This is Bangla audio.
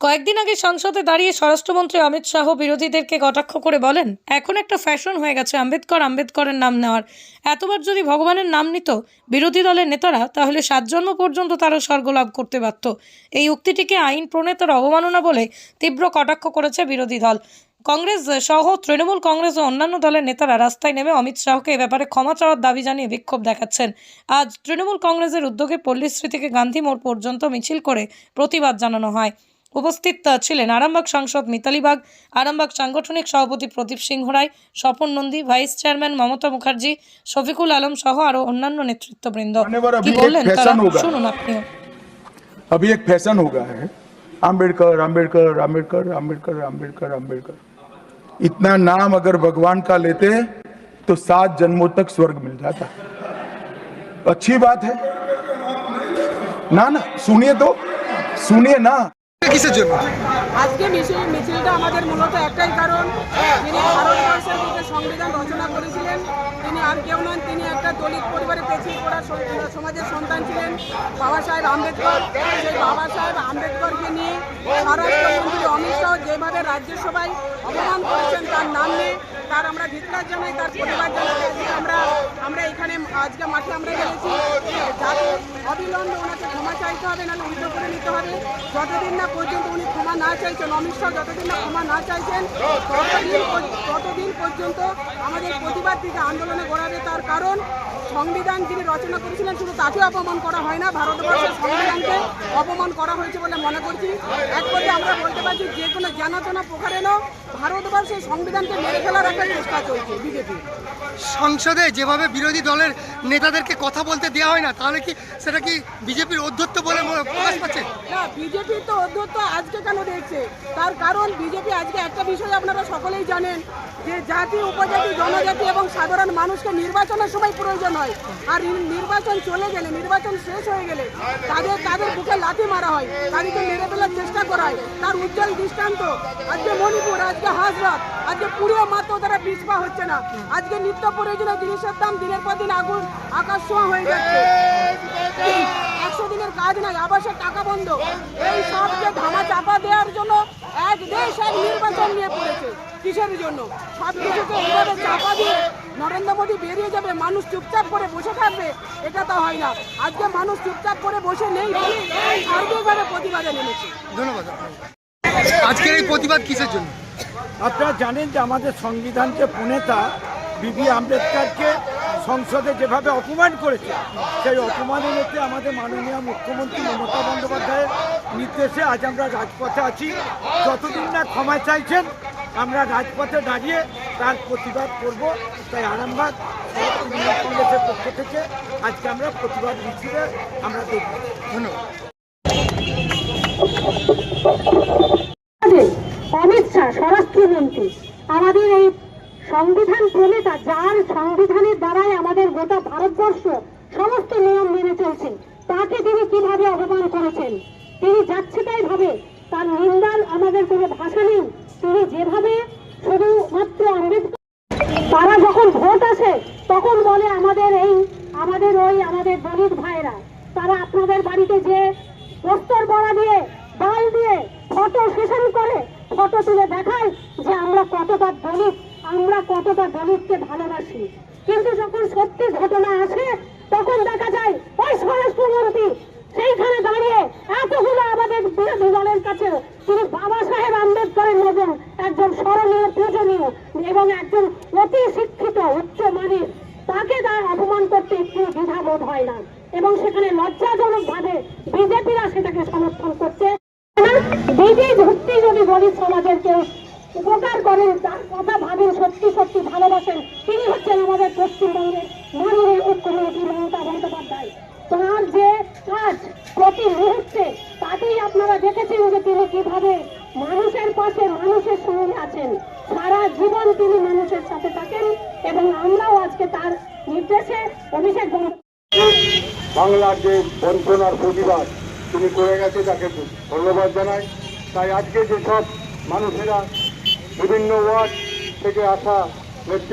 কয়েকদিন আগে সংসদে দাঁড়িয়ে স্বরাষ্ট্রমন্ত্রী অমিত শাহ বিরোধীদেরকে কটাক্ষ করে বলেন, এখন একটা ফ্যাশন হয়ে গেছে, আম্বেদকর আম্বেদকরের নাম নেওয়ার। এতবার যদি ভগবানের নাম নিত বিরোধী দলের নেতারা, তাহলে সাত জন্ম পর্যন্ত তারা স্বর্গলাভ করতে পারত। এই উক্তিটিকে আইন প্রণেতার অবমাননা বলে তীব্র কটাক্ষ করেছে বিরোধী দল। কংগ্রেস সহ তৃণমূল কংগ্রেস ও অন্যান্য দলের নেতারা রাস্তায় নেমে অমিত শাহকে এ ব্যাপারে ক্ষমা চাওয়ার দাবি জানিয়ে বিক্ষোভ দেখাচ্ছেন। আজ তৃণমূল কংগ্রেসের উদ্যোগে পল্লীশ্রী থেকে গান্ধী মোড় পর্যন্ত মিছিল করে প্রতিবাদ জানানো হয়। উপস্থিত আহ, ছিলেন আরামবাগ সাংসদ মিতালি বাগ আরামবাগ সাংগঠনিক সভাপতি প্রদীপ সিংহ রায় স্বপন নন্দী ভাইস চেয়ারম্যান মমতা মুখার্জি শফিকুল আলম সহ আরো অন্যান্য নেতৃত্ববৃন্দ मान्यवर, কি अभी एक বললেন তারা फैशन होगा। শুনুন আপনিও अभी एक फैशन हो गया है आम्बेडकर आम्बेडकर आम्बेडकर आम्बेडकर आम्बेडकर आम्बेडकर इतना नाम अगर भगवान का लेते तो सात जन्मों तक स्वर्ग मिल जाता अच्छी बात है ना ना सुनिए तो सुनिए ना কিসের জন্য? আজকে মিছিল মিছিলটা আমাদের মূলত একটাই কারণ। যিনি ভারতবর্ষের যে সংবিধান রচনা করেছিলেন, তিনি আর কেউ নন, তিনি একটা দলিত পরিবারে পেছিয়ে পড়া সমাজের সন্তান ছিলেন, বাবা সাহেব আম্বেদকর। সেই বাবা সাহেব আম্বেদকরকে নিয়ে স্বরাষ্ট্রমন্ত্রী অমিত শাহ যেভাবে রাজ্যসভায় অপমান করেছেন তার নাম নিয়ে তার আমরা ধিক্কার জানাই, তার পরিবার জানাই। আমরা আমরা এখানে আজকে মাঠে আমরা গেছি অবিলম্বে ওনাকে ক্ষমা চাইতে হবে, নাহলে উল্টো করে নিতে হবে। যতদিন না পর্যন্ত উনি ক্ষমা না চাইছেন, অমিত শাহ যতদিন না ক্ষমা না চাইছেন, ততদিন ততদিন পর্যন্ত আমাদের প্রতিবাদ থেকে আন্দোলনে গড়াবে তার কারণ, সংবিধান যিনি রচনা করেছিলেন, শুধু তাকে অপমান করা হয় না, ভারতবর্ষের সংবিধানকে অপমান করা হয়েছে বলে মনে করছি। এক কথা আমরা বলতে পারছি, যে কোনো জানাতনা প্রকারেণও ভারতবর্ষের সংবিধানকে মেরে ফেলার একটা চেষ্টা চলছে বিজেপি। সংসদে যেভাবে বিরোধী দলের নেতাদেরকে কথা বলতে দেওয়া হয় না। তাহলে কি সেটা কি বিজেপির অধ্যত্ব বলে প্রকাশ বিজেপি তো অধ্যত্ত আজকে কেন দেখছে? তার কারণ বিজেপি আজকে একটা বিষয় আপনারা সকলেই জানেন, যে জাতি, উপজাতি, জনজাতি এবং সাধারণ মানুষকে নির্বাচনের সময় প্রয়োজন হয়। আর নির্বাচন চলে গেলে, নির্বাচন শেষ হয়ে গেলে তাদের তাদের বুকে লাথি মারা হয়, তাদেরকে মেরে ফেলার চেষ্টা করা হয়। তার উজ্জ্বল দৃষ্টান্ত, আজকে মণিপুর, আজকে হাজরাত, আজকে পুরো মাত্র তারা পিছপা হচ্ছে না। আজকে নিত্য প্রয়োজনীয় জিনিসের দাম দিনের পর দিন আগুন, আকাশ ছোঁয়া হয়ে যাচ্ছে। কাজ নাই আবাসের টাকা বন্ধ। এই সবকে ধামা চাপা দেওয়ার জন্য এক দেশ এক নির্বাচন নিয়ে পড়েছে। কিসের জন্য? সব কিছুকে এইভাবে চাপা দিয়ে নরেন্দ্র মোদী বেরিয়ে যাবে মানুষ চুপচাপ করে বসে থাকবে এটা তো হয় না। আজকে মানুষ চুপচাপ করে বসে নেই সার্বিকভাবে প্রতিবাদে নেমেছে। ধন্যবাদ। আজকের এই প্রতিবাদ কিসের জন্য? আপনারা জানেন যে আমাদের সংবিধানকে প্রণেতা বিবি আম্বেদকরকে সংসদে যেভাবে অপমান করেছে, সেই অপমানের মধ্যে আমাদের মাননীয় মুখ্যমন্ত্রী মমতা বন্দ্যোপাধ্যায়ের নির্দেশে আজ আমরা রাজপথে আছি। যতদিন না ক্ষমা চাইছেন, আমরা রাজপথে দাঁড়িয়ে তার প্রতিবাদ করব। তাই আরামবাগ সব তৃণমূল কংগ্রেসের পক্ষ থেকে আজকে আমরা প্রতিবাদ মিছিলে আমরা দেখব। ধন্যবাদ। অমিত শাহ স্বরাষ্ট্রমন্ত্রী, আমাদের এই সংবিধান প্রণেতা যার সংবিধানের দ্বারাই আমাদের গোটা ভারতবর্ষ সমস্ত নিয়ম মেনে চলছে। তাকে তিনি কীভাবে অপমান করেছেন? তিনি যাচ্ছে তাই ভাবে। তার নিন্দান আমাদের কোনো ভাষা নেই। তিনি যেভাবে শুধুমাত্র আম্বেদকর তারা যখন ভোট আসে, তখন বলে আমাদের এই আমাদের ওই আমাদের দলিত ভাইরা। তারা আপনাদের বাড়িতে যে প্রস্তর বড়া দিয়ে ডাল দিয়ে ফটো সেশন করে, ফটো তুলে দেখায় যে আমরা কতটা দলিত। আমরা কতটা দলিতকে ভালোবাসি। কিন্তু যখন সত্যি ঘটনা আসে, তখন দেখা যায়, ওই স্বরাষ্ট্রমন্ত্রী সেইখানে দাঁড়িয়ে এতগুলো আমাদের বিরোধী দলের কাছে তিনি বাবা সাহেব আম্বেদকরের মতন একজন স্মরণীয়, পূজনীয় এবং একজন অতি শিক্ষিত, উচ্চ মানের। তাকে তার অপমান করতে একটু দ্বিধাবোধ হয় না এবং সেখানে লজ্জাজনক ভাবে বিজেপিরা সেটাকে সমর্থন করছে। বিজেপি সত্যি যদি দলিত সমাজের কেউ উপকার করেন, তার কথা ভাবেন, সত্যি সত্যি ভালোবাসেন। তিনি হচ্ছেন আমাদের পশ্চিমবঙ্গের মাননীয় মুখ্যমন্ত্রী মমতা বন্দ্যোপাধ্যায়। তার যে কাজ প্রতি মুহূর্তে, তাতেই আপনারা দেখেছেন যে তিনি কীভাবে মানুষের পাশে মানুষের সঙ্গে আছেন। সারা জীবন তিনি মানুষের সাথে থাকেন এবং আমরাও আজকে তার নির্দেশে অভিষেক বাংলার যে বঞ্চনার প্রতিবাদ, তিনি করে গেছে তাকে ধন্যবাদ জানাই। তাই আজকে যেসব মানুষেরা বিভিন্ন ওয়ার্ড থেকে আসা নেতৃত্ব